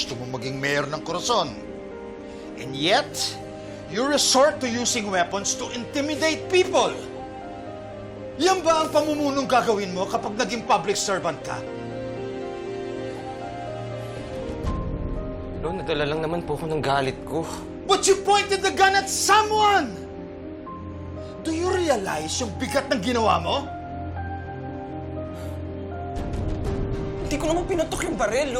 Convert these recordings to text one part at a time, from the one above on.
gusto mo maging mayor ng Corazon. And yet, you resort to using weapons to intimidate people. Yan ba ang pamumunong gagawin mo kapag naging public servant ka? Lo, nadala lang naman po ako ng galit ko. But you pointed the gun at someone! Do you realize yung bigat ng ginawa mo? Hindi ko naman pinutok yung barel,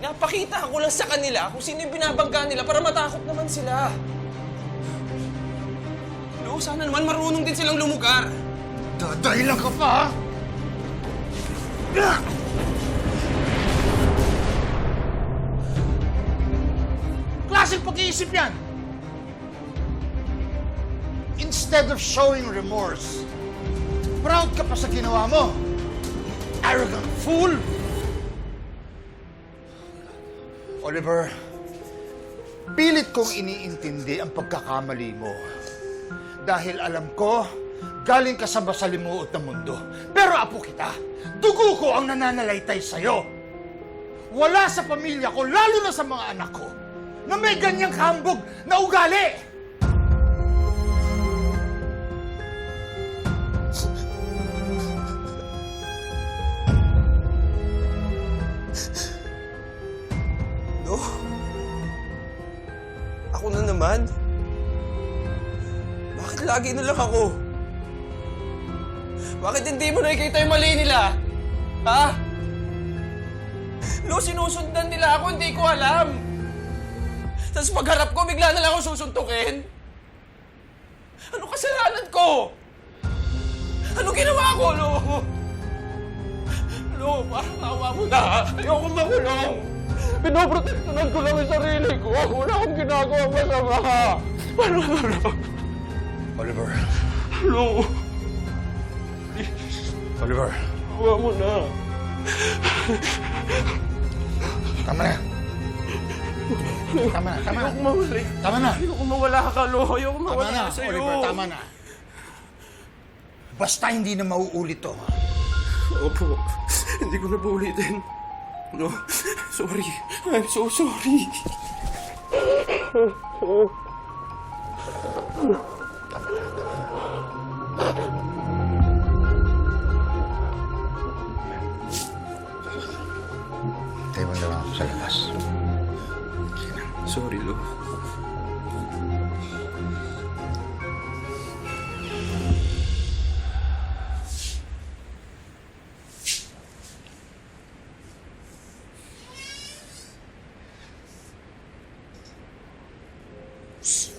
Lo. Pinapakita ko lang sa kanila kung sino yung binabangga nila para matakot naman sila. Lo, sana naman marunong din silang lumugar. Dadahilan ka pa, ha? Klaseng pag-iisip yan! Instead of showing remorse, proud ka pa sa ginawa mo. Arrogant fool! Oliver, pilit kong iniintindi ang pagkakamali mo. Dahil alam ko, galing ka sa masalimuot na mundo. Pero apo kita, dugo ko ang nananalaytay sa'yo. Wala sa pamilya ko, lalo na sa mga anak ko, na may ganyang kahambog na ugali. Naman? Bakit lagi na lang ako? Bakit hindi mo nakikita yung mali nila? Ha? Lo, sinusundan nila ako, hindi ko alam. Tapos pagharap ko, bigla na lang ako susuntukin. Ano kasalanan ko? Ano ginawa ko, Lo? Lo, parang awa mo na. Ayoko makulong. Pinoprotektunan ko lang yung sarili ko. Wala akong ginagawa masama. Paano ba, Lo? Oliver, Lo, Oliver, awa mo na. tama na. Tama na, tama na. Ayoko mawala. Tama na. Ayoko mawala ka, Lo. Ayoko Tama mawala na, ka sa'yo. Oliver, tama na. Basta hindi na mauulit to. Opo. Hindi ko na po ulitin. No, sorry. I'm so sorry.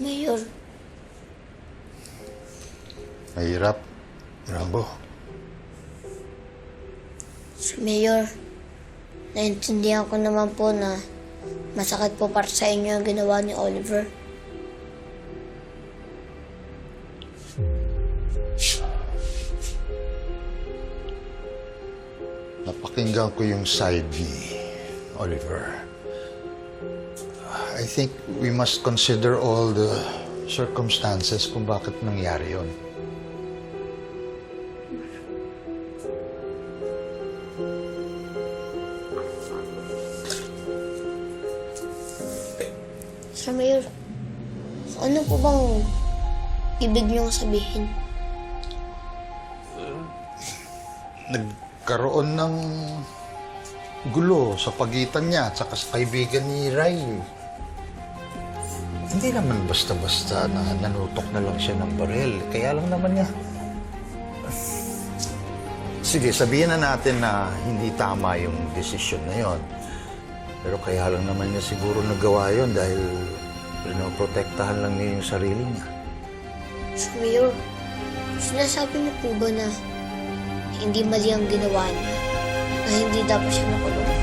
Mayor, Mahirap. Rambo. si Mayor, naintindihan ko naman po na masakit po para sa inyo ang ginawa ni Oliver. Napakinggan ko yung side ni Oliver. I think we must consider all the circumstances kung bakit nangyari yon. Sir Mayor, ano po bang ibig niyong sabihin? Nagkaroon ng gulo sa pagitan niya at saka sa kaibigan ni Riley. Hindi naman basta-basta na nanutok na lang siya ng baril. Kaya lang naman niya. Sige, sabihin na natin na hindi tama yung desisyon na yon. Pero kaya lang naman niya siguro nagawa yon dahil pinoprotektahan lang niya yung sarili niya. Sir Mayor, sinasabi niyo po ba na hindi mali ang ginawa niya? Na hindi dapat siya makulong?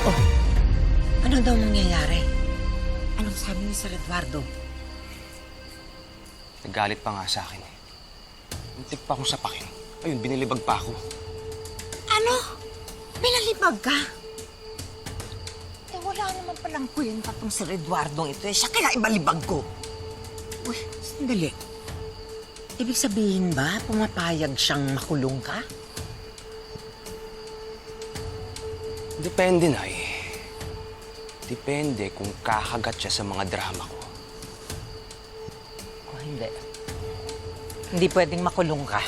Ano daw nangyayari? Anong sabi ni Sir Eduardo? Nagalit pa nga sa akin eh. Muntik pa akong sapakin. Ayun, binilibag pa ako. Ano? Pinalibag ka? Eh, wala naman palang kwenta tong Sir Eduardo ito eh. Siya kaya ibalibag ko. Uy, sandali. Ibig sabihin ba, pumapayag siyang makulong ka? Depende, Nay. Depende kung kakagat siya sa mga drama ko. O hindi? Hindi pwedeng makulong ka.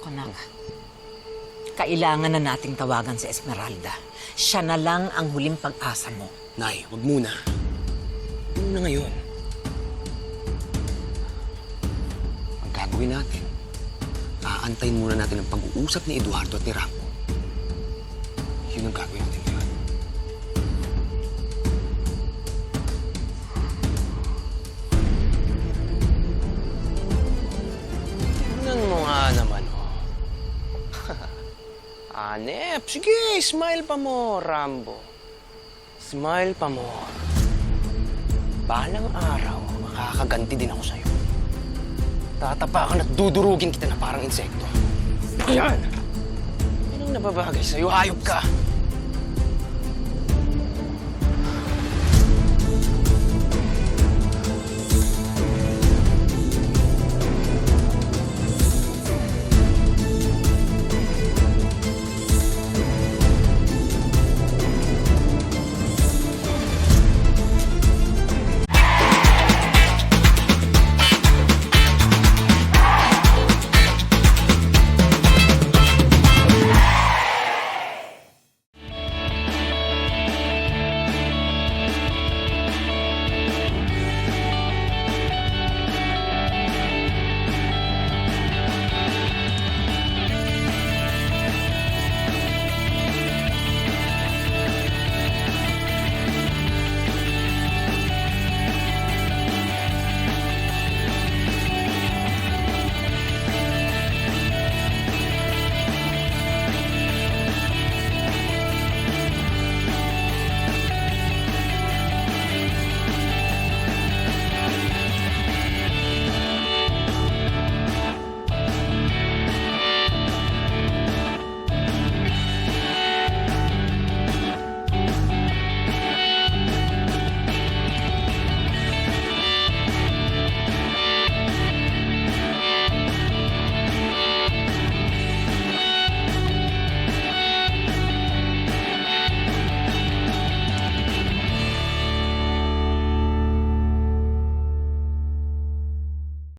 Kunang, kailangan na nating tawagan si Esmeralda. Siya na lang ang huling pag-asa mo. Nay, wag muna. Muna ngayon. Ang gagawin natin, aantayin muna natin ang pag-uusap ni Eduardo at ni Rambo. Yun ang gagawin natin ngayon. Tingnan mo nga naman, oh. Anep, sige, smile pa mo, Rambo. Smile pa mo. Balang araw, makakaganti din ako sa'yo. Tatapakan at dudurugin kita na parang insekto. Ayan! Yan ang nababagay sa'yo, hayop ka!